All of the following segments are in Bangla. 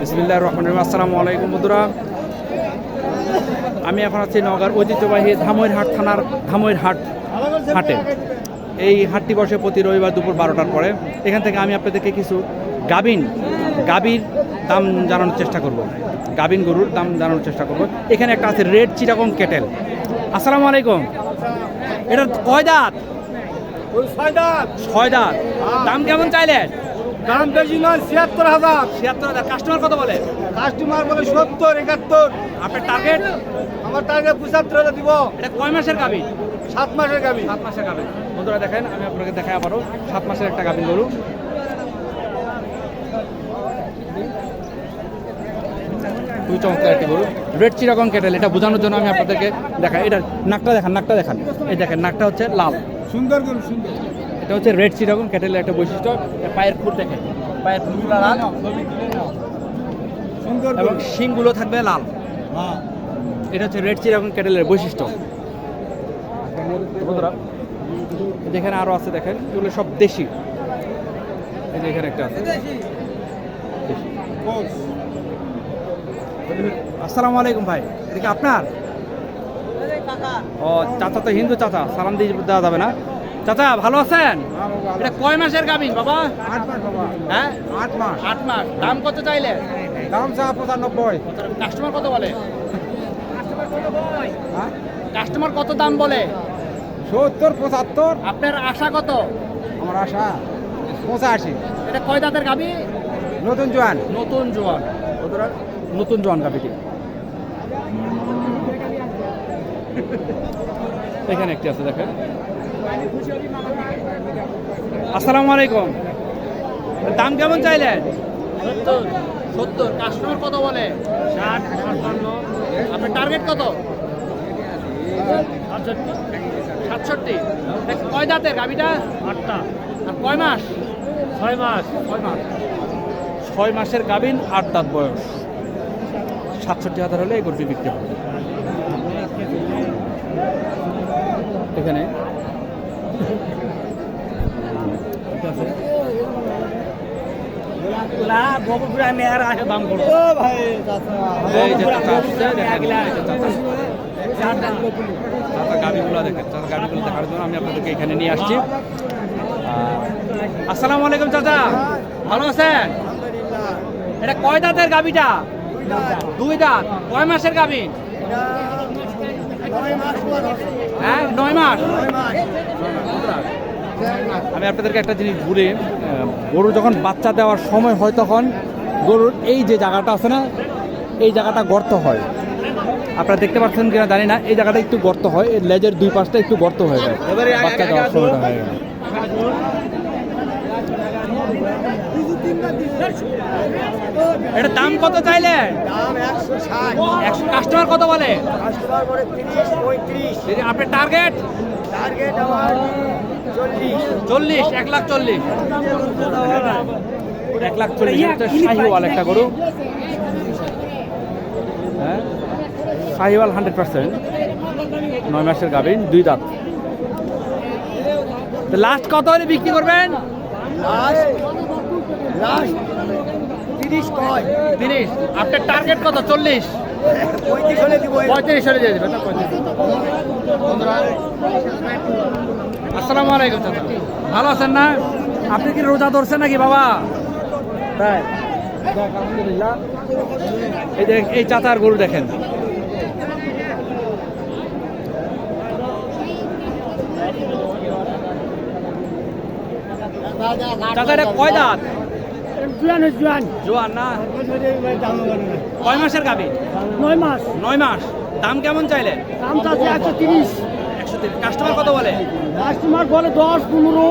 বিসমিল্লাহ রহমান রহিম। আসসালামু আলাইকুম বন্ধুরা। আমি এখন আছি নওগাঁর ঐতিহ্যবাহী ধামইরহাট থানার ধামইরহাট হাটে। এই হাটটি বসে প্রতি রবিবার দুপুর বারোটার পরে। এখান থেকে আমি আপনাদেরকে কিছু গাবিন গাবির দাম জানানোর চেষ্টা করব। গাবিন গরুর দাম জানানোর চেষ্টা করব। এখানে একটা আছে রেড চিরাগং কেটেল আসসালামু আলাইকুম। এটা কয় দাঁত? ওই ছয় দাঁত। ছয় দাঁত। দাম কেমন চাইলেন? দাম বেশি নয় ছিয়াত্তর হাজার। ছিয়াত্তর হাজার। কাস্টমার কত বলে? কাস্টমার বলে সত্তর একাত্তর। আপনার টার্গেট আমার টার্গেট পঁচাত্তর হাজার দিব। এটা কয় মাসের গাবি সাত মাসের গাবি সাত মাসের গাবি বন্ধুরা দেখেন আমি আপনাকে দেখাই আবারও। সাত মাসের একটা গাবিন গরু। খুবই চমৎকার একটি গরু। রেড চিরাগং কেটেল এটা বোঝানোর জন্য আমি আপনাদেরকে দেখাই। এটা নাকটা দেখান নাকটা দেখান। এই দেখেন নাকটা হচ্ছে লাল। সুন্দর গরু সুন্দর। এটা হচ্ছে রেড চিরাগং কেটেলের একটা বৈশিষ্ট্য। পায়ের ফুট দেখেন পায়ের ফুটগুলো লাল। এবং শিংগুলো থাকবে লাল। হ্যাঁ। এটা হচ্ছে রেড চিরাগং ক্যাটেলের বৈশিষ্ট্য। বন্ধুরা যেখানে আরও আছে দেখেন এগুলো সব দেশি। এই যে এখানে একটা আছে। আসসালামু আলাইকুম ভাই এটা কি আপনার? ও চাচা তো হিন্দু চাচা সালাম দিয়ে দেওয়া যাবে না। চাচা ভালো আছেন? এটা কয় মাসের গাবিন বাবা? আট মাস বাবা। হ্যাঁ? আট মাস। আট মাস। দাম কত চাইলে? দাম চা পঁচানব্বই। কাস্টমার কত বলে? হ্যাঁ? কাস্টমার কত দাম বলে? সত্তর পঁচাত্তর। আপনার আশা কত? আমার আশা পঁচাশি। এটা কয় দাঁতের গাবি নতুন জোয়ান। নতুন জোয়ান। নতুন জোয়ান গাবিটি এখানে একটি আছে দেখেন। আসসালামু আলাইকুম। দাম কেমন চাইলেন? সত্তর সত্তর। কাস্টমার কত বলে? ষাট ছাপ্পান্ন আপনার টার্গেট কত? সাতষট্টি। সাতষট্টি। কয় দাঁতের গাবিটা আটটা। আর কয় মাস? ছয় মাস। ছয় মাস। ছয় মাসের গাবিন আট দাঁত বয়স। সাতষট্টি হাজার হলে এই গরুটি বিক্রি হবে। এখানে। দেখেন, দেখার জন্য আমি আপনাদেরকে এখানে নিয়ে আসছি। আসসালামু আলাইকুম চাচা। ভালো আছেন? এটা কয় দাঁতের গাবিটা? দুই দাঁত। কয় মাসের গাবি? হ্যাঁ নয় মাস আমি আপনাদেরকে একটা জিনিস ঘুরে গরু যখন বাচ্চা দেওয়ার সময় হয় তখন গরুর এই যে জায়গাটা আছে না, এই জায়গাটা গর্ত হয় আপনারা দেখতে পাচ্ছেন কিনা জানি না, এই জায়গাটা একটু গর্ত হয় লেজের দুই পাশটা একটু গর্ত হয়ে যায়, বাচ্চা দেওয়ার। সময়টা হয়ে গেল এটা দাম কত চাইলে? একশো কাস্টমার কত বলে? আপনার টার্গেট টার্গেট আমার চল্লিশ। চল্লিশ এক লাখ চল্লিশ। এক লাখ চল্লিশ শাহিওয়াল একটা গরু। হ্যাঁ? Sahiwal hundred percent. নয় মাসের গাভিন দুই দাঁত। লাস্ট কত হলে বিক্রি করবেন? লাস্ট লাস্ট তিরিশ কয়? তিরিশ। আপনার টার্গেট কত? চল্লিশ? পঁয়ত্রিশ হলে দিব। পঁয়ত্রিশ হলে দিয়ে দেবেন না? পঁয়ত্রিশ। বন্ধুরা, আসসালামু আলাইকুম চাচা। ভালো আছেন না? আপনি কি রোজা ধরছেন নাকি বাবা? তাই আলহামদুলিল্লাহ। এই যে এই চাচার গরু দেখেন। চাচা এটা কয় দাঁত? জুয়ান জুয়ান। জোয়ান না? কয় মাসের গাবি? নয় মাস। নয় মাস। দাম কেমন চাইলেন দাম চাচ্ছে একশো তিরিশ। একশো তিরিশ। কাস্টমার কত বলে? কাস্টমার বলে দশ পনেরো।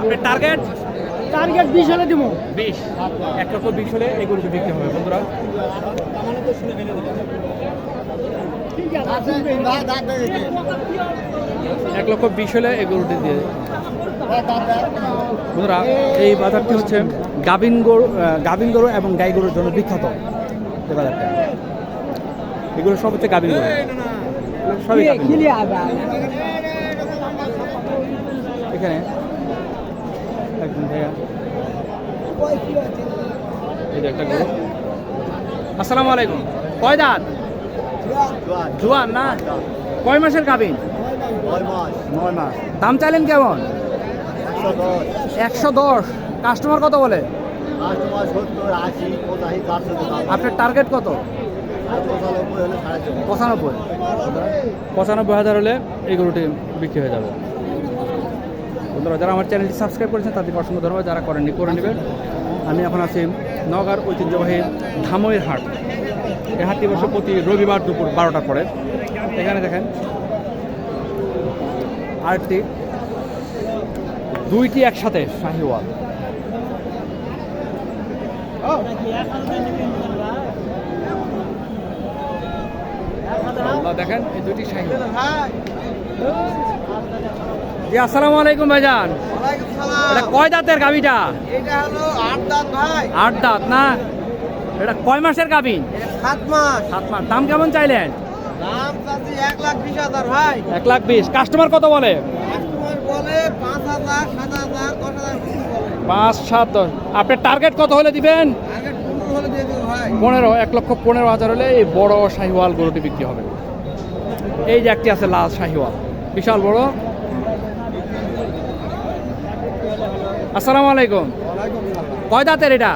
আপনার টার্গেট টার্গেট বিশ হলে দিব। বিশ। এক লক্ষ বিশ হলে এই গরুটি বিক্রি হবে বন্ধুরা। এক লক্ষ বিশ হলে এই গরুটি দিয়ে। বন্ধুরা এই বাজারটি হচ্ছে গাবিন গরু গাভিন গরু এবং গাই গরুর জন্য বিখ্যাত। এই বাজারটা এগুলো সব হচ্ছে গাভিন গরু। সবই এখানে। একজন ভাইয়া। এই একটা গরু। আসসালামু আলাইকুম। কয় দাঁত? জুয়ান। না? কয় মাসের গাবিন নয় মাস। দাম চাইলেন কেমন? একশো দশ। কাস্টমার কত বলে? আপনার টার্গেট কত? পঁচানব্বই হলে পঁচানব্বই। পঁচানব্বই হাজার হলে এই গরুটি বিক্রি হয়ে যাবে। বন্ধুরা যারা আমার চ্যানেলটি সাবস্ক্রাইব করেছেন তাদের অসংখ্য ধন্যবাদ যারা করেননি করে নেবেন। আমি এখন আছি নগার ঐতিহ্যবাহী ধামইয়ের হাট। এই হাটটি বসে প্রতি রবিবার দুপুর বারোটার পরে। এখানে দেখেন আরেকটি দুইটি একসাথে শাহিওয়াল। দেখেন এই জি আসসালামু আলাইকুম ভাইজান। এটা কয় দাঁতের গাবিটা এটা হলো আট দাঁত ভাই আট দাঁত না? এটা কয় মাসের গাবিন সাত মাস। সাত মাস দাম কেমন চাইলেন? দাম চাচ্ছি এক লাখ বিশ। হাজার ভাই এক লাখ বিশ কাস্টমার কত বলে? কাস্টমার বলে পাঁচ হাজার সাত হাজার দশ হাজার। বলে পাঁচ সাত দশ। আপনার টার্গেট কত হলে দিবেন? পনেরো এক লক্ষ পনেরো হাজার হলে এই বড় শাহিওয়াল গরুটি বিক্রি হবে। এই যে একটি আছে লাল শাহিওয়াল বিশাল বড়। আসসালামু আলাইকুম। কয় দাঁতের এটা?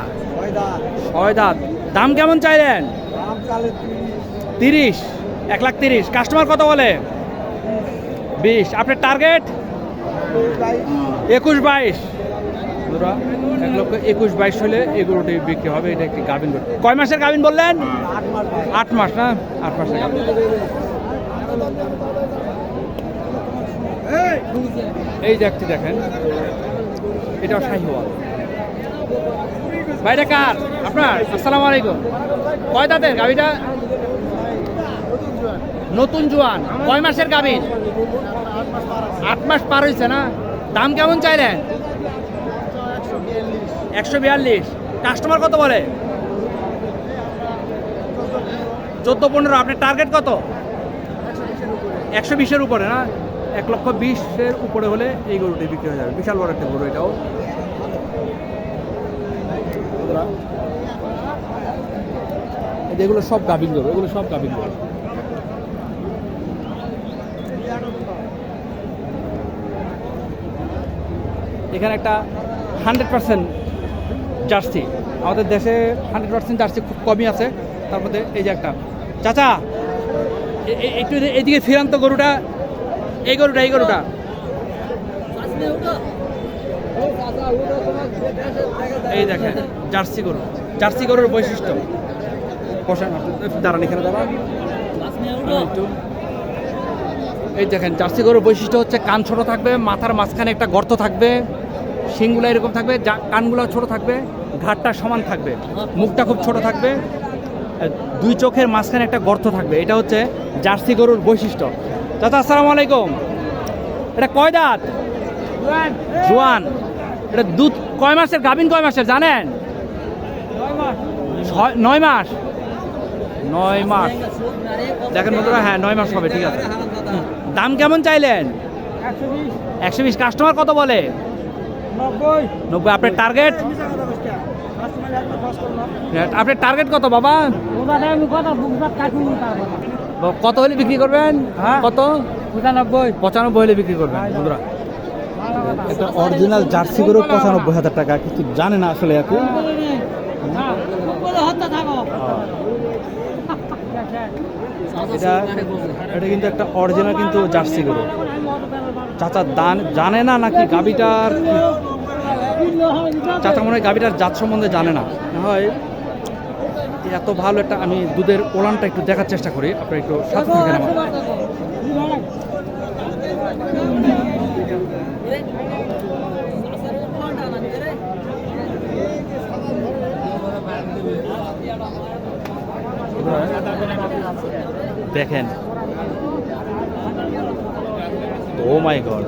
ছয় দাঁত। দাম কেমন চাইলেন? তিরিশ। এক লাখ তিরিশ। কাস্টমার কত বলে? বিশ। আপনার টার্গেট একুশ বাইশ। বন্ধুরা, এক লক্ষ একুশ বাইশ হলে এই বিক্রি হবে। এটা একটি গাভিন কয় মাসের গাভিন বললেন? আট মাস না? আট মাসের এই একটি দেখেন এটাও শাহিওয়াল ভাইটা কার? আপনার? আসসালামু আলাইকুম। কয় দাঁতের গাভিটা? নতুন জোয়ান। কয় মাসের গাভিন আট মাস পার হয়েছে না? দাম কেমন চাইলেন? একশো বিয়াল্লিশ। কাস্টমার কত বলে? চোদ্দ পনেরো আপনার টার্গেট কত? একশো বিশের উপরে না? এক লক্ষ বিশের উপরে হলে এই গরুটি বিক্রি হয়ে যাবে। বিশাল বড় একটা গরু এটাও। এগুলো সব গাভিন গরু এগুলো সব গাভিন গরু। এখানে একটা হান্ড্রেড পার্সেন্ট জার্সি। আমাদের দেশে হান্ড্রেড পার্সেন্ট জার্সি খুব কমই আছে। তার মধ্যে এই যে একটা। চাচা একটু এদি- এদিকে ফিরান তো গরুটা। এই গরুটা এই গরুটা। এই দেখেন, জার্সি গরু। জার্সি গরুর বৈশিষ্ট্য। দাঁড়ান এখানে, দাঁড়ান। এই দেখেন, জার্সি গরুর বৈশিষ্ট্য হচ্ছে কান ছোট থাকবে, মাথার মাঝখানে একটা গর্ত থাকবে। শিংগুলো এরকম থাকবে যা কানগুলো ছোট থাকবে ঘাটটা সমান থাকবে মুখটা খুব ছোট থাকবে দুই চোখের মাঝখানে একটা গর্ত থাকবে এটা হচ্ছে জার্সি গরুর বৈশিষ্ট্য। চাচা আসসালামু আলাইকুম। এটা কয় দাঁত? জোয়ান। এটা দুধ কয় মাসের? গাভিন কয় মাসের? জানেন? নয় মাস? নয় মাস। দেখেন বন্ধুরা হ্যাঁ নয় মাস হবে ঠিক আছে। দাম কেমন চাইলেন? একশো বিশ। কাস্টমার কত বলে? নব্বই। আপনার টার্গেট আপনার টার্গেট কত বাবা? কত হলে বিক্রি করবেন? হ্যাঁ। কত? পঁচানব্বই। পঁচানব্বই হলে বিক্রি করবেন বন্ধুরা। একটা অরিজিনাল জার্সি গরু পঁচানব্বই হাজার টাকা কিন্তু জানে না আসলে এখন এটা এটা কিন্তু একটা অরিজিনাল কিন্তু জার্সি গরু। চাচা দান জানে না নাকি গাবিটার চাচা মনে হয় গাবিটার জাত সম্বন্ধে জানে না। হয় এত ভালো একটা আমি দুধের ওলানটা একটু দেখার চেষ্টা করি। আপনারা একটু সাথে থাকেন আমার। দেখেন ও মাই গড।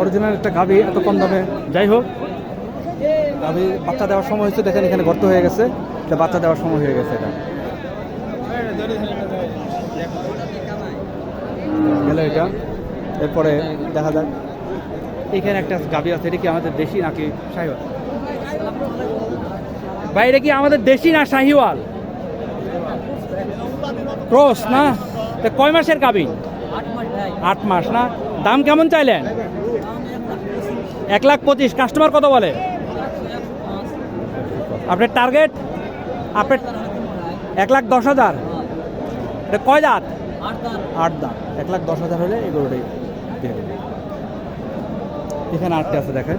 অরিজিনাল একটা গাভি এত কম দামে। যাই হোক। গাভি বাচ্চা দেওয়ার সময় হচ্ছে দেখেন এখানে গর্ত হয়ে গেছে। এটা বাচ্চা দেওয়ার সময় হয়ে গেছে এটা। গেল এটা। এরপরে দেখা যাক। এখানে একটা গাভি আছে এটা কি আমাদের দেশি নাকি ভাই এটা কি আমাদের দেশি না শাহিওয়াল? ক্রস না? তা কয় মাসের গাবিন আট মাস না? দাম কেমন চাইলেন? এক লাখ পঁচিশ। কাস্টমার কত বলে? আপনার টার্গেট? আপনার এক লাখ দশ হাজার। এটা কয় দাঁত? আট আট দাঁত। এক লাখ দশ হাজার হলে এগুলোটাই দিয়ে এখানে আটটা আছে দেখেন।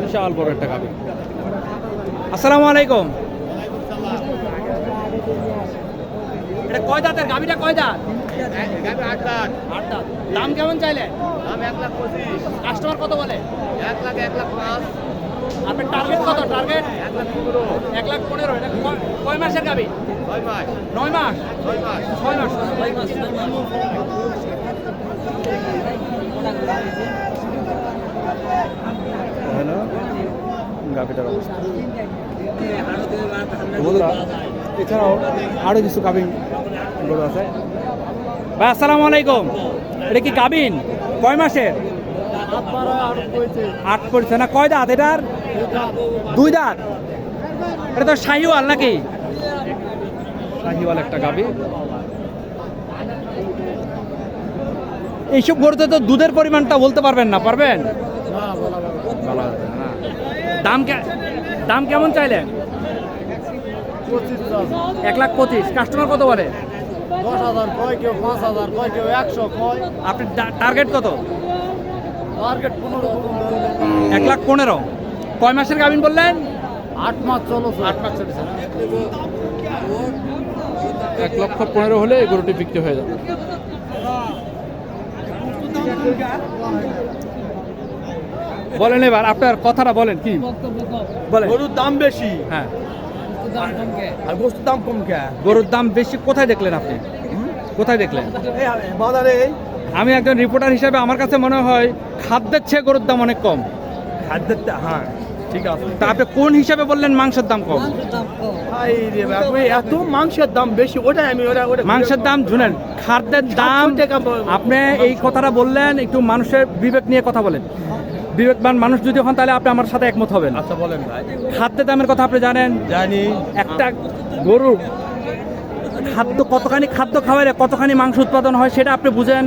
বিশাল বড় একটা গাবি আসসালামু আলাইকুম। এটা কয় দাঁতের? গাবিটা কয় দাঁত? আট লাখ আট দাঁত। দাম কেমন চাইলেন দাম এক লাখ পঁচিশ। কাস্টমার কত বলে? এক লাখ এক লাখ পাঁচ। আপনার টার্গেট কত? টার্গেট এক লাখ পনেরো। এক লাখ পনেরো। এটা কয়- মাসের গাবি ছয় মাস। নয় মাস? ছয় মাস। ছয় মাস। ছয় মাস ছয় মাস। গাভিটার অবস্থা। এছাড়াও আরও কিছু গাভিন গরু আছে। ভাই, আসসালামু আলাইকুম। এটা কি গাভিন? কয় মাসের? আট পড়ছে না। কয় দাঁত এটার? দুই দাঁত। এটা তো শাহিওয়াল নাকি? শাহিওয়াল একটা গাভি। এইসব গরুতে তো দুধের পরিমাণটা বলতে পারবেন না, পারবেন। দাম দাম কেমন চাইলেন? এক লাখ পঁচিশ। কাস্টমার কত বলে? দশ হাজার কয় কেউ পাঁচ হাজার কয় কেউ একশো কয়। আপনি টার্গেট কত? টার্গেট পনেরো এক লাখ পনেরো। কয় মাসের গাভিন বললেন? আট মাস চলো আট মাস চলেছে এক লক্ষ পনেরো হলে এই গরুটি বিক্রি হয়ে যাবে। বলেন এবার আপনার কথাটা বলেন কি? বলেন। গরুর দাম বেশি। হ্যাঁ। আর গোস্তের দাম কম কে গরুর দাম বেশি কোথায় দেখলেন আপনি? কোথায় দেখলেন? বাজারে আমি একজন রিপোর্টার হিসেবে আমার কাছে মনে হয় খাদ্যের চেয়ে গরুর দাম অনেক কম। খাদ্যের হ্যাঁ ঠিক আছে। তা আপনি কোন হিসাবে বললেন মাংসের দাম কম? মাংসের দাম কম। ভাই রে বাবা, এত মাংসের দাম বেশি ওটাই আমি ওটা ওটা মাংসের দাম শুনেন খাদ্যের দাম আপনি এই কথাটা বললেন একটু মানুষের বিবেক নিয়ে কথা বলেন। বিবেকবান মানুষ যদি হন তাহলে আপনি আমার সাথে একমত হবেন। আচ্ছা বলেন ভাই। খাদ্যের দামের কথা আপনি জানেন জানি। একটা গরু খাদ্য কতখানি খাদ্য খাওয়ালে কতখানি মাংস উৎপাদন হয় সেটা আপনি বুঝেন।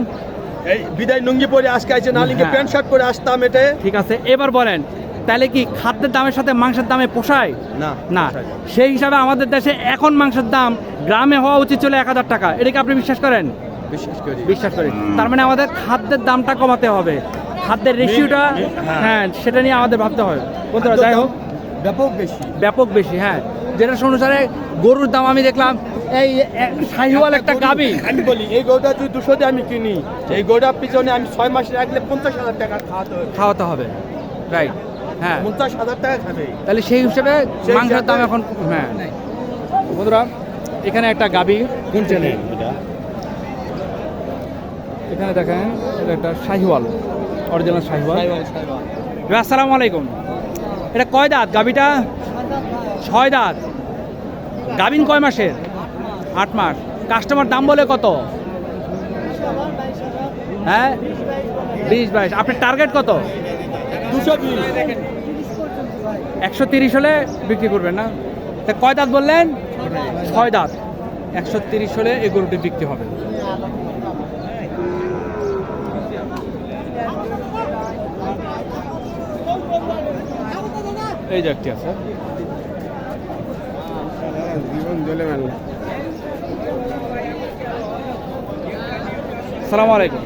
এই বিদায় লুঙ্গি পরে আজকে আছে না লিঙ্গে হ্যাঁ। প্যান্ট শার্ট পরে আসতাম এতে। ঠিক আছে এবার বলেন তাহলে কি খাদ্যের দামের সাথে মাংসের দামে পোষায়? না না। সেই হিসাবে আমাদের দেশে এখন মাংসের দাম গ্রামে হওয়া উচিত ছিল এক হাজার টাকা। এটাকে আপনি বিশ্বাস করেন? বিশ্বাস করি। বিশ্বাস করি। তার মানে আমাদের খাদ্যের দামটা কমাতে হবে। খাদ্যের রেশিওটা হ্যাঁ। হ্যাঁ সেটা নিয়ে আমাদের ভাবতে হবে। বন্ধুরা যাই হোক। ব্যাপক বেশি। ব্যাপক বেশি হ্যাঁ। যেটা অনুসারে গরুর দাম আমি দেখলাম এই শাহিওয়াল একটা গাবি আমি বলি এই গরুটা যদি দুশো দিয়ে আমি কিনি এই গরুটার পিছনে আমি ছয় মাস রাখলে পঞ্চাশ হাজার টাকা খাওয়াতে হবে। খাওয়াতে হবে। রাইট হ্যাঁ। পঞ্চাশ হাজার টাকা খাবে। তাহলে সেই হিসেবে মাংসের দাম এখন হ্যাঁ। বন্ধুরা এখানে একটা গাবি কোন চ্যানেল? এখানে দেখেন এটা একটা শাহিওয়াল। অরিজিনাল ভাই, আসসালামু আলাইকুম। এটা কয় দাঁত গাবিটা ছয় দাঁত। গাবিন কয় মাসের? আট মাস। কাস্টমার দাম বলে কত? হ্যাঁ? বিশ বাইশ। আপনার টার্গেট কত? দুশো একশো তিরিশ হলে বিক্রি করবেন না? তা কয় দাঁত বললেন? ছয় দাঁত। একশো তিরিশ হলে এই গরুটি বিক্রি হবে। এই যে একটি আছে। সালাম আলাইকুম।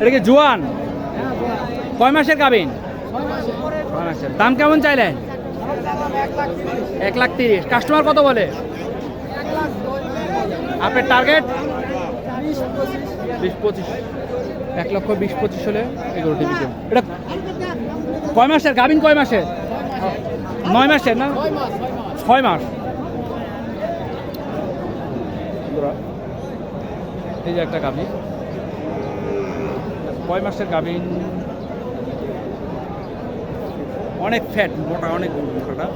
এটা কি জুয়ান? কয় মাসের গাবিন ছয় দাম কেমন চাইলেন? এক লাখ তিরিশ। কাস্টমার কত বলে? আপনার টার্গেট? বিশ পঁচিশ। এক লক্ষ বিশ পঁচিশ হলে বিক্রি এটা কয় মাসের? গাবিন কয় মাসের? নয় মাসের না? ছয় মাস এই যে একটা গাভী। কয় মাসের গাভিন অনেক ফ্যাট মোটা অনেক মোটাটা।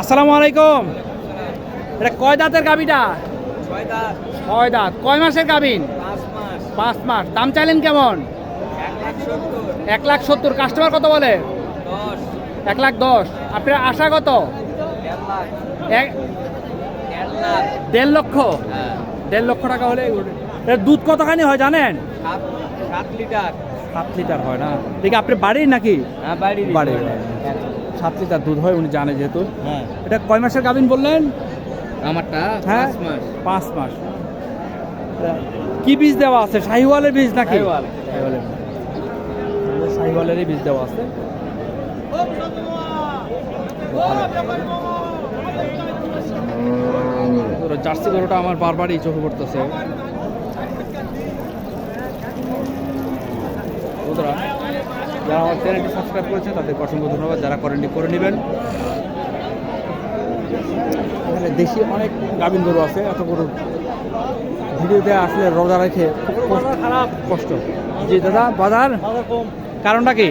আসসালামু আলাইকুম। এটা কয় দাঁতের গাভিটা? ছয় দাঁত। কয় মাসের গাভিন পাঁচ মাস। দাম চাইলেন কেমন? এক লাখ সত্তর। কাস্টমার কত বলে? এক লাখ দশ। আপনার আশা কত? দেড় লক্ষ? হ্যাঁ। দেড় লক্ষ টাকা হলে এর দুধ কতখানি হয় জানেন? সাত লিটার। সাত লিটার হয় না? দেখি আপনি বাড়ির নাকি? হ্যাঁ বাড়ির। সাত লিটার দুধ হয় উনি জানে যেহেতু। হ্যাঁ। এটা কয় মাসের গাভিন বললেন? আমারটা হ্যাঁ? পাঁচ মাস। কি বীজ দেওয়া আছে? শাহিওয়ালের বীজ নাকি? শাহিওয়াল। শাহিওয়ালের বীজ দেওয়া আছে। জার্সি গরুটা আমার বারবারই চোখে পড়তেছে। বন্ধুরা যারা আমার চ্যানেলটি সাবস্ক্রাইব করেছে তাদেরকে অসংখ্য ধন্যবাদ। যারা করেননি করে নেবেন। এখানে দেশি অনেক গাভিন গরু আছে এত গরু ভিডিওতে আসলে রোজা রেখে খারাপ কষ্ট জি দাদা বাজার? কারণটা কি?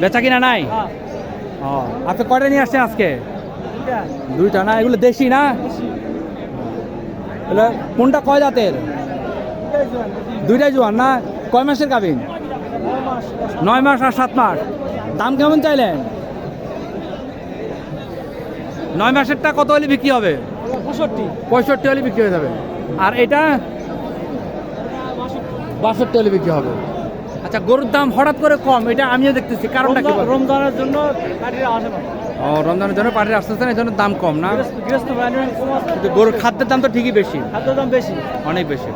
বেচা কিনা নাই। ও আপনি কয়টা নিয়ে আসছেন আজকে? দুইটা না এগুলো দেশি না? এগুলো কোনটা কয় জাতের? দুইটাই জোয়ান না? কয় মাসের গাভিন নয় মাস আর সাত মাস। দাম কেমন চাইলেন? নয় মাসেরটা কত হলে বিক্রি হবে? পঁয়ষট্টি হলে বিক্রি হয়ে যাবে। আর এটা? বাষট্টি হলে বিক্রি হবে। আচ্ছা গরুর দাম হঠাৎ করে কম এটা আমিও দেখতেছি কারণটা কি? রমজানের জন্য ও রমজানের জন্য পাটির আসতেছে না এই জন্য দাম কম না? কিন্তু গরুর খাদ্যের দাম তো ঠিকই বেশি। খাদ্যের দাম বেশি। অনেক বেশি।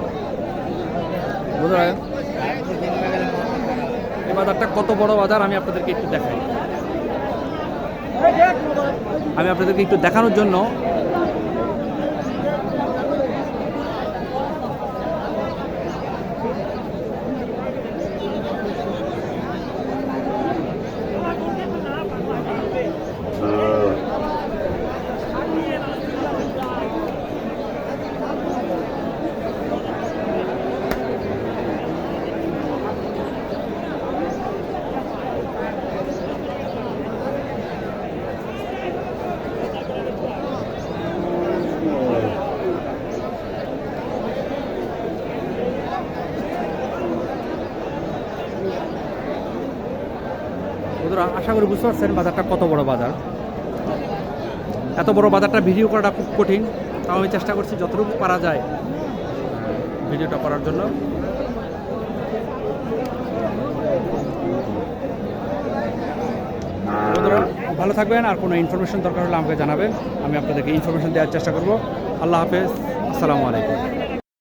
বুঝতে পারেন এই বাজারটা কত বড় বাজার আমি আপনাদেরকে একটু দেখাই। আমি আপনাদেরকে একটু দেখানোর জন্য বন্ধুরা, আশা করি বুঝতে পারছেন বাজারটা কত বড় বাজার। এত বড় বাজারটা ভিডিও করাটা খুব কঠিন, তাও আমি চেষ্টা করছি যতটুকু পারা যায় ভিডিওটা করার জন্য। ভালো থাকবেন, আর কোনো ইনফরমেশন দরকার হলে আমাকে জানাবেন, আমি আপনাদেরকে ইনফরমেশন দেওয়ার চেষ্টা করব। আল্লাহ হাফেজ, আসসালামু আলাইকুম।